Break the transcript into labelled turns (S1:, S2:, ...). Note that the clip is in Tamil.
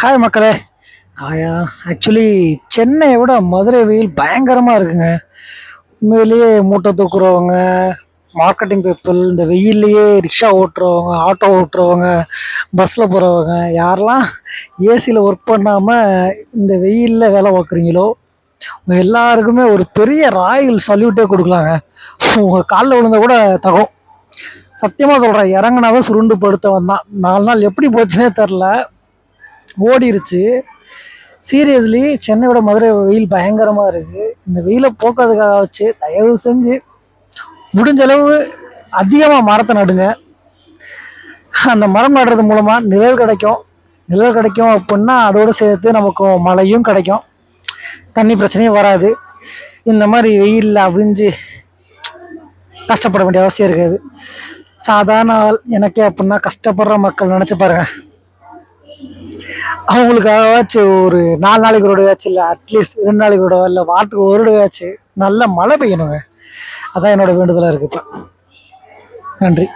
S1: ஹாய் மக்களே. ஆக்சுவலி uh, சென்னையை விட மதுரை வெயில் பயங்கரமாக இருக்குங்க. உண்மையிலேயே மூட்டை தூக்குறவங்க மார்க்கெட்டிங் பீப்புள் இந்த வெயில்லையே ரிக்ஷா ஓட்டுறவங்க ஆட்டோ ஓட்டுறவங்க பஸ்ஸில் போகிறவங்க யாரெல்லாம் ஏசியில் ஒர்க் பண்ணாமல் இந்த வெயிலில் வேலை பார்க்குறீங்களோ எல்லாருக்குமே ஒரு பெரிய ராயல் சல்யூட்டே கொடுக்கலாங்க. உங்கள் காலில் விழுந்த கூட தகும். சத்தியமாக சொல்கிறேன் இறங்குனாவே சுருண்டு படுத்தவன் தான். நாலு நாள் எப்படி போச்சுனே தெரில ஓடிருச்சு. சீரியஸ்லி சென்னையோட மதுரை வெயில் பயங்கரமாக இருக்குது இந்த வெயிலை போக்குறதுக்காக வச்சு தயவு செஞ்சு முடிஞ்ச அளவு அதிகமாக மரத்தை நடுங்க. அந்த மரம் நடுறது மூலமாக நிழல் கிடைக்கும். நிழல் கிடைக்கும் அப்படின்னா அதோடு சேர்த்து நமக்கு மழையும் கிடைக்கும். தண்ணி பிரச்சனையும் வராது. இந்த மாதிரி வெயிலில் அவிஞ்சு கஷ்டப்பட வேண்டிய அவசியம் இருக்காது. சாதாரண ஆள் எனக்கே அப்படின்னா கஷ்டப்படுற மக்கள் நினச்சி பாருங்க. அவங்களுக்காகவாச்சும் ஒரு நாலு நாளைக்கு ஒரு தடவையாச்சும் இல்லை அட்லீஸ்ட் ரெண்டு நாளைக்கு ஒரு தடவை இல்லை வாரத்துக்கு ஒரு தடவையாச்சும் நல்ல மழை பெய்யணுங்க. அதான் என்னோட வேண்டுதலாக இருக்குது இப்போ. நன்றி.